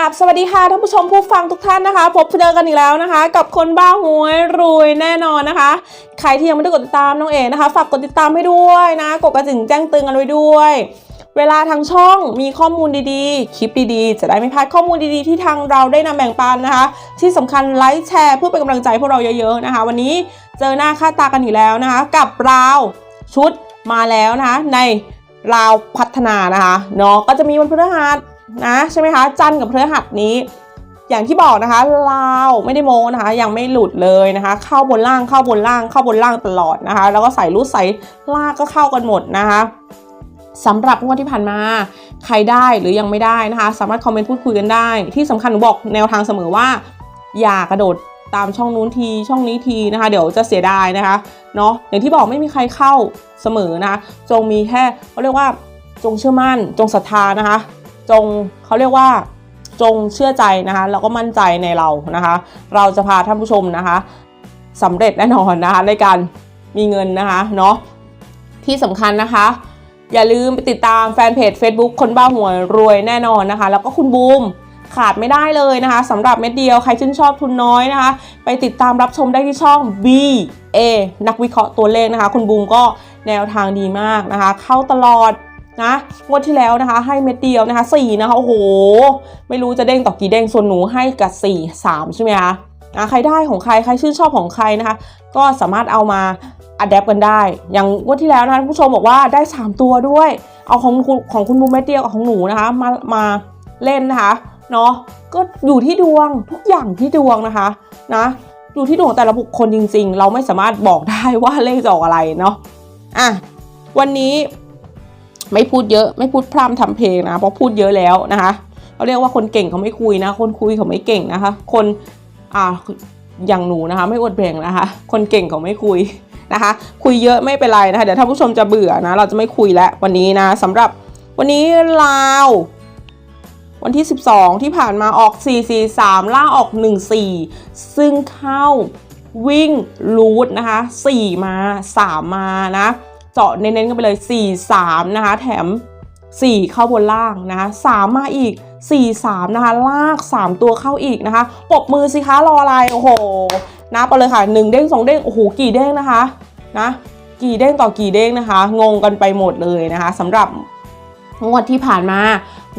กับสวัสดีค่ะท่านผู้ชมผู้ฟังทุกท่านนะคะ พบเจอกันอีกแล้วนะคะ กับคนบ้าหวยรวยแน่นอนนะคะ ใครที่ยังไม่ได้กดติดตามน้องเอ๋นะคะ ฝากกดติดตามให้ด้วยนะ กดกระดิ่งแจ้งเตือนกันไว้ด้วย เวลาทางช่องมีข้อมูลดีๆ คลิปดีๆ จะได้ไม่พลาดข้อมูลดีๆ ที่ทางเราได้นำแบ่งปันนะคะ ที่สำคัญไลค์แชร์เพื่อเป็นกำลังใจพวกเราเยอะๆนะคะ วันนี้เจอหน้าค่าตากันอีกแล้วนะคะ กับราวชุดมาแล้วนะคะในราวพัฒนานะคะเนาะก็จะมีวันพฤหัส นะใช่ไหมคะจันทร์กับพฤหัสนี้ อย่างที่บอกนะคะลาวไม่ได้โมนะคะ ยังไม่หลุดเลยนะคะ เข้าบนล่างเข้าบนล่างเข้าบนล่างตลอดนะคะ แล้วก็ใส่รูดใส่ลากก็เข้ากันหมดนะคะสำหรับงวดที่ผ่านมา ใครได้หรือยังไม่ได้นะคะ สามารถคอมเมนต์พูดคุยกันได้ ที่สำคัญหนูบอกแนวทางเสมอว่า อย่ากระโดดตามช่องนู้นทีช่องนี้ทีนะคะ เดี๋ยวจะเสียดายนะคะเนาะอย่างที่บอกไม่มีใครเข้าเสมอนะคะ จงมีแค่เขาเรียกว่าจงเชื่อมั่นจงศรัทธานะคะ จงเขาเรียกว่าจงเชื่อใจนะคะแล้วก็มั่นใจในเรานะคะ เราจะพาท่านผู้ชมนะคะสำเร็จแน่นอนนะคะในการมีเงินนะคะเนาะที่สำคัญนะคะ อย่าลืมไปติดตามแฟนเพจ Facebook คนบ้าหัวรวยแน่นอนนะคะ แล้วก็คุณบูมขาดไม่ได้เลยนะคะสำหรับเม็ดเดียวใครชื่นชอบทุนน้อยนะคะ ไปติดตามรับชมได้ที่ช่อง B A นักวิเคราะห์ตัวเลขนะคะ คุณบูมก็แนวทางดีมากนะคะ เข้าตลอด นะงวดที่แล้วนะคะ ให้เม็ดเดียวนะคะ4นะคะโอ้โห ไม่รู้จะเด้งต่อกี่เด้งส่วนหนูให้กับ4 3ใช่ไหมคะนะใครได้ของใครใครชื่นชอบของใครนะคะ ก็สามารถเอามาอัดแอปกันได้ อย่างงวดที่แล้วนะคะผู้ชมบอกว่าได้ 3 ตัวด้วย เอาของของคุณบูมเม็ดเดียวของหนูนะคะมามาเล่นนะคะเนาะก็อยู่ที่ดวงทุกอย่างที่ดวงนะคะนะอยู่ที่ดวงแต่ละบุคคลจริง ๆ เราไม่สามารถบอกได้ว่าเลขจะออกอะไรเนาะอะวันนี้ ไม่พูดเยอะไม่พูดพร่ำทำเพลงนะเพราะพูดเยอะแล้วนะคะเขาเรียกว่าคนเก่งเขาไม่คุยนะ คนคุยเขาไม่เก่งนะคะ คนอ่าอย่างหนูนะคะ ไม่อวดแบ่งนะคะ คนเก่งเขาไม่คุยนะคะ คุยเยอะไม่เป็นไรนะคะเดี๋ยวถ้าผู้ชมจะเบื่อนะ เราจะไม่คุยแล้ววันนี้นะสำหรับวันนี้ลาววันที่ 12 ที่ผ่านมาออก 443 ล่าออก 14 ซึ่งเข้าวิ่งรูทนะคะ 4 มา 3 มานะ เจาะเน้นๆกันไปเลย 4 3 นะคะ แถม 4 เข้าบนล่างนะคะ 3 มาอีก 4 3 นะคะ ลาก 3 ตัวเข้าอีกนะคะ ปบมือสิคะรออะไร โอ้โห นับไปเลยค่ะ 1 เด้ง 2 เด้ง โอ้โห กี่เด้งนะคะ นะ กี่เด้งต่อกี่เด้งนะคะ งงกันไปหมดเลยนะคะสำหรับงวดที่ผ่านมา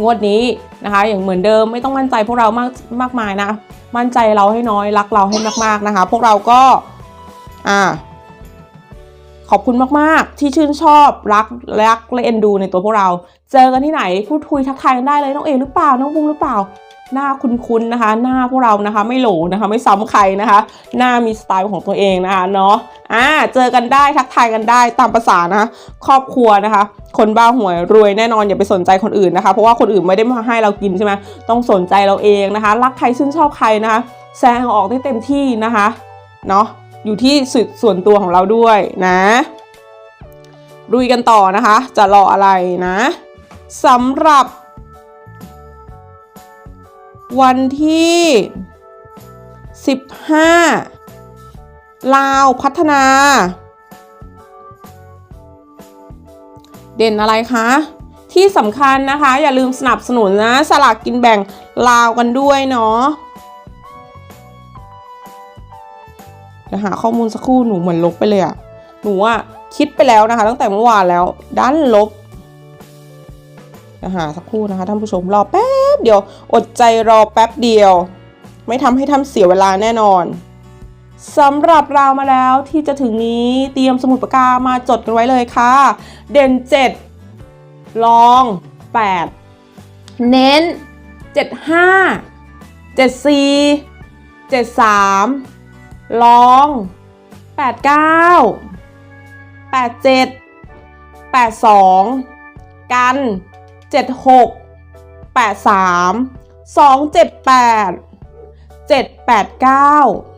งวดนี้นะคะ อย่างเหมือนเดิมไม่ต้องมั่นใจพวกเรามากมากมายนะ มั่นใจเราให้น้อยรักเราให้มากๆนะคะ พวกเราก็อ่า ขอบคุณมาก ๆ ที่ชื่นชอบรักรักและเอ็นดูในตัวพวกเรา เจอกันที่ไหนพูดคุยทักทายกันได้เลยน้องเอหรือเปล่าน้องบุ้งหรือเปล่า หน้าคุ้นๆนะคะ หน้าพวกเรานะคะ ไม่โหลนะคะ ไม่ซ้ำใครนะคะ หน้ามีสไตล์ของตัวเองนะคะเนาะอ่าเจอกันได้ทักทายกันได้ตามภาษานะคะครอบครัวนะคะ คนบ้าหวยรวยแน่นอนอย่าไปสนใจคนอื่นนะคะ เพราะว่าคนอื่นไม่ได้มาให้เรากินใช่ไหมต้องสนใจเราเองนะคะ รักใครชื่นชอบใครนะคะแซงออกได้เต็มที่นะคะเนาะ อยู่ที่สุดส่วนตัวของเราด้วยนะลุยกันต่อนะคะ จะรออะไรนะสำหรับ วันที่ 15 ลาวพัฒนา เด่นอะไรคะที่สำคัญนะคะ อย่าลืมสนับสนุนนะ สลากกินแบ่งลาวกันด้วยเนาะ เดี๋ยวหาข้อมูลสักครู่หนูเหมือนลบไปเลยอะหนูอะคิดไปแล้วนะคะ ตั้งแต่เมื่อวานแล้วด้านลบเดี๋ยวหาสักครู่นะคะท่านผู้ชมรอแป๊บเดียวอดใจรอแป๊บเดียว ไม่ทำให้ทำเสียเวลาแน่นอนสำหรับเรามาแล้วที่จะถึงนี้เตรียมสมุดปากกามาจดกันไว้เลยค่ะ เด่น 7 ลอง 8 เน้น 75 74 73 ลอง 89 87 82 กัน 76 83 278 789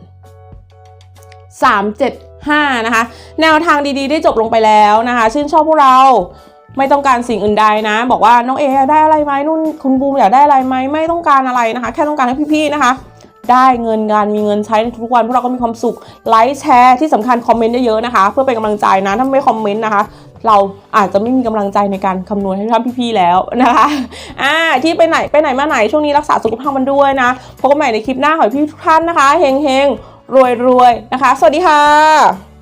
375 นะคะ แนวทางดีๆ ได้จบลงไปแล้วนะคะ ชื่นชอบพวกเราไม่ต้องการสิ่งอื่นใดนะ บอกว่าน้องเอได้อะไรไหมนุ่นคุณบูมอยากได้อะไรไหมไม่ต้องการอะไรนะคะ แค่ต้องการให้พี่ๆนะคะ ได้เงินการมีเงินใช้ในทุกวันพวกเราก็มีความสุขไลค์แชร์ที่สำคัญคอมเมนต์เยอะๆนะคะ เพื่อเป็นกำลังใจนะถ้าไม่คอมเมนต์นะคะ เราอาจจะไม่มีกำลังใจในการคำนวณให้ท่านพี่ๆแล้วนะคะอ่าที่ไปไหนไปไหนมาไหนช่วงนี้รักษาสุขภาพมันด้วยนะพบกันใหม่ในคลิปหน้าขอให้พี่ทุกท่านนะคะเฮงเฮงรวยรวยนะคะ สวัสดีค่ะ